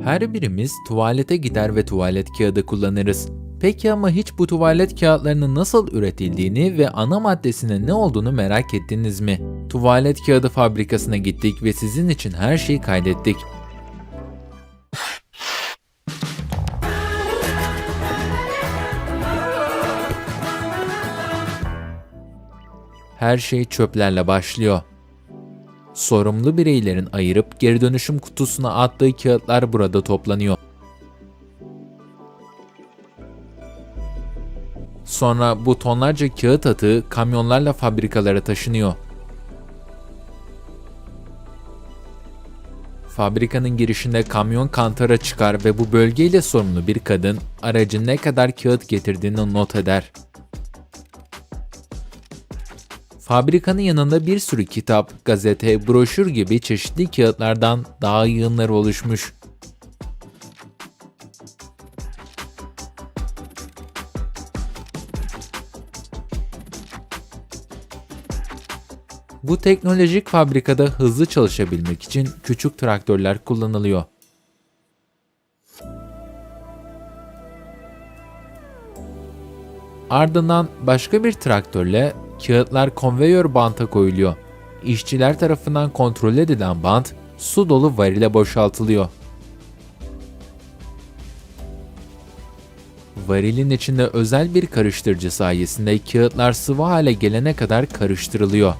Her birimiz tuvalete gider ve tuvalet kağıdı kullanırız. Peki ama hiç bu tuvalet kağıtlarının nasıl üretildiğini ve ana maddesinin ne olduğunu merak ettiniz mi? Tuvalet kağıdı fabrikasına gittik ve sizin için her şeyi kaydettik. Her şey çöplerle başlıyor. Sorumlu bireylerin ayırıp geri dönüşüm kutusuna attığı kağıtlar burada toplanıyor. Sonra bu tonlarca kağıt atığı kamyonlarla fabrikalara taşınıyor. Fabrikanın girişinde kamyon kantara çıkar ve bu bölgeyle sorumlu bir kadın aracın ne kadar kağıt getirdiğini not eder. Fabrikanın yanında bir sürü kitap, gazete, broşür gibi çeşitli kağıtlardan daha yığınları oluşmuş. Bu teknolojik fabrikada hızlı çalışabilmek için küçük traktörler kullanılıyor. Ardından başka bir traktörle kağıtlar konveyör banta koyuluyor. İşçiler tarafından kontrol edilen bant su dolu varile boşaltılıyor. Varilin içinde özel bir karıştırıcı sayesinde kağıtlar sıvı hale gelene kadar karıştırılıyor.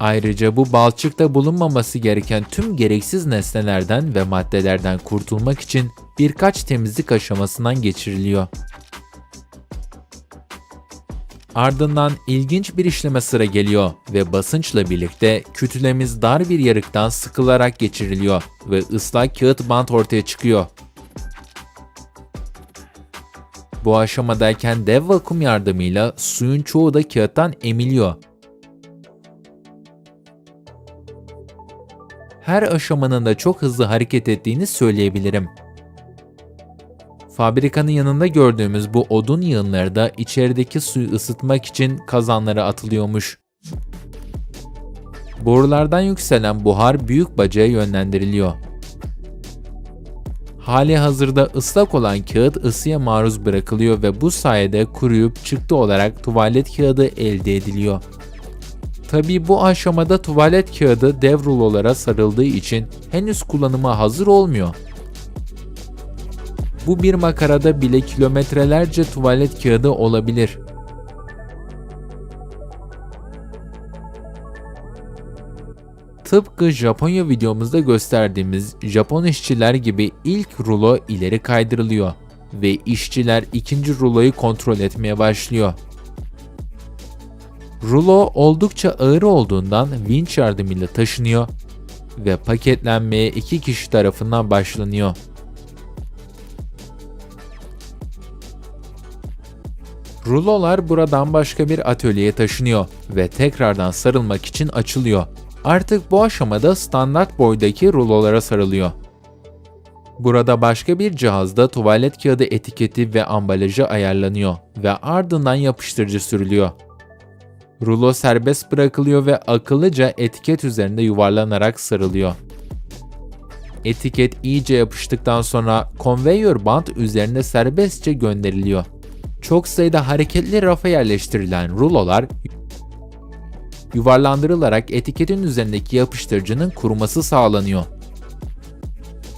Ayrıca bu balçıkta bulunmaması gereken tüm gereksiz nesnelerden ve maddelerden kurtulmak için birkaç temizlik aşamasından geçiriliyor. Ardından ilginç bir işleme sıra geliyor ve basınçla birlikte kütlemiz dar bir yarıktan sıkılarak geçiriliyor ve ıslak kağıt bant ortaya çıkıyor. Bu aşamadayken dev vakum yardımıyla suyun çoğu da kağıttan emiliyor. Her aşamanın da çok hızlı hareket ettiğini söyleyebilirim. Fabrikanın yanında gördüğümüz bu odun yığınları da içerideki suyu ısıtmak için kazanlara atılıyormuş. Borulardan yükselen buhar büyük bacaya yönlendiriliyor. Hali hazırda ıslak olan kağıt ısıya maruz bırakılıyor ve bu sayede kuruyup çıktı olarak tuvalet kağıdı elde ediliyor. Tabi bu aşamada tuvalet kağıdı dev rulolara sarıldığı için henüz kullanıma hazır olmuyor. Bu bir makarada bile kilometrelerce tuvalet kağıdı olabilir. Tıpkı Japonya videomuzda gösterdiğimiz Japon işçiler gibi ilk rulo ileri kaydırılıyor ve işçiler ikinci ruloyu kontrol etmeye başlıyor. Rulo oldukça ağır olduğundan vinç yardımıyla taşınıyor ve paketlenmeye iki kişi tarafından başlanıyor. Rulolar buradan başka bir atölyeye taşınıyor ve tekrardan sarılmak için açılıyor. Artık bu aşamada standart boydaki rulolara sarılıyor. Burada başka bir cihazda tuvalet kağıdı etiketi ve ambalajı ayarlanıyor ve ardından yapıştırıcı sürülüyor. Rulo serbest bırakılıyor ve akıllıca etiket üzerinde yuvarlanarak sarılıyor. Etiket iyice yapıştıktan sonra konveyör bant üzerine serbestçe gönderiliyor. Çok sayıda hareketli rafa yerleştirilen rulolar yuvarlandırılarak etiketin üzerindeki yapıştırıcının kuruması sağlanıyor.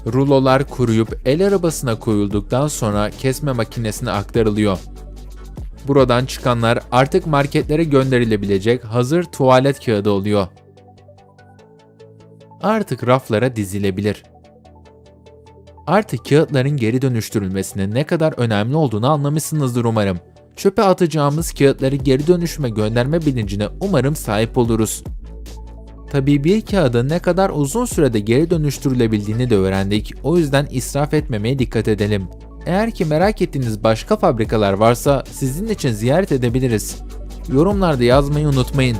Rulolar kuruyup el arabasına koyulduktan sonra kesme makinesine aktarılıyor. Buradan çıkanlar artık marketlere gönderilebilecek hazır tuvalet kağıdı oluyor. Artık raflara dizilebilir. Artık kağıtların geri dönüştürülmesinin ne kadar önemli olduğunu anlamışsınızdır umarım. Çöpe atacağımız kağıtları geri dönüşüme gönderme bilincine umarım sahip oluruz. Tabii bir kağıdın ne kadar uzun sürede geri dönüştürülebildiğini de öğrendik. O yüzden israf etmemeye dikkat edelim. Eğer ki merak ettiğiniz başka fabrikalar varsa sizin için ziyaret edebiliriz. Yorumlarda yazmayı unutmayın.